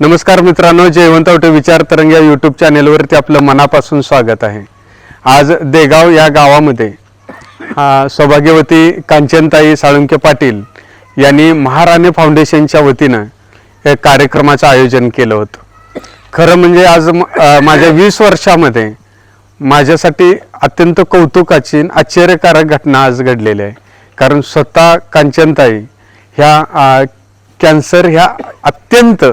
नमस्कार मित्रांनो जयवंत विचार तरंग या यूट्यूब चॅनेलवरती आपलं मनापासून स्वागत आहे. आज देगाव या गावामध्ये सौभाग्यवती कांचनताई साळुंके पाटील यांनी महाराणी फाउंडेशनच्या वतीनं या कार्यक्रमाचं आयोजन केलं होतं. खरं म्हणजे आज म- माझ्या वीस वर्षामध्ये माझ्यासाठी अत्यंत कौतुकाची आश्चर्यकारक घटना आज घडलेली आहे. कारण स्वतः कांचनताई ह्या कॅन्सर ह्या अत्यंत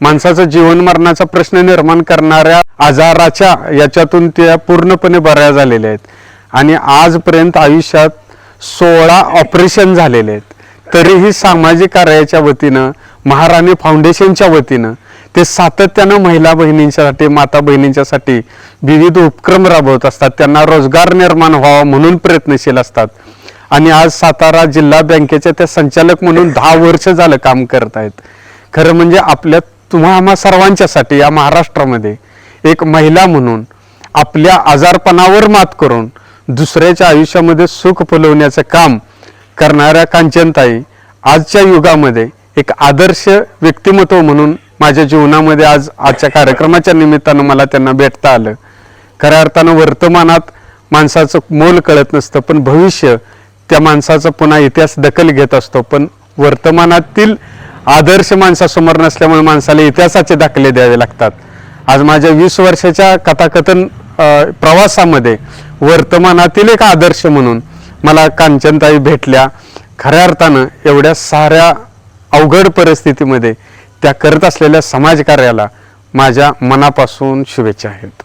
माणसाचा जीवन मरणाचा प्रश्न निर्माण करणाऱ्या आजाराच्या याच्यातून त्या पूर्णपणे बऱ्या झालेल्या आहेत. आणि आजपर्यंत आयुष्यात सोळा ऑपरेशन झालेले आहेत. तरीही सामाजिक कार्याच्या वतीनं महाराणी फाउंडेशनच्या वतीनं ते सातत्यानं महिला बहिणींच्यासाठी माता बहिणींच्यासाठी विविध उपक्रम राबवत असतात. त्यांना रोजगार निर्माण व्हावा म्हणून प्रयत्नशील असतात. आणि आज सातारा जिल्हा बँकेच्या त्या संचालक म्हणून दहा वर्ष झालं काम करत आहेत. खरं म्हणजे आपल्या तुम्हा आम्हा सर्वांच्यासाठी या महाराष्ट्रामध्ये एक महिला म्हणून आपल्या आजारपणावर मात करून दुसऱ्याच्या आयुष्यामध्ये सुख फुलवण्याचं काम करणाऱ्या कांचनताई आजच्या युगामध्ये एक आदर्श व्यक्तिमत्व म्हणून माझ्या जीवनामध्ये आज आजच्या कार्यक्रमाच्या निमित्तानं मला त्यांना भेटता आलं. खऱ्या अर्थानं वर्तमानात माणसाचं मोल कळत नसतं पण भविष्य त्या माणसाचा पुन्हा इतिहास दखल घेत असतो. पण वर्तमानातील आदर्श माणसासमोर नसल्यामुळे माणसाला इतिहासाचे दाखले द्यावे लागतात. आज माझ्या वीस वर्षाच्या कथाकथन प्रवासामध्ये वर्तमानातील एक आदर्श म्हणून मला कांचनताई भेटल्या. खऱ्या अर्थानं एवढ्या साऱ्या अवघड परिस्थितीमध्ये त्या करत असलेल्या समाजकार्याला माझ्या मनापासून शुभेच्छा आहेत.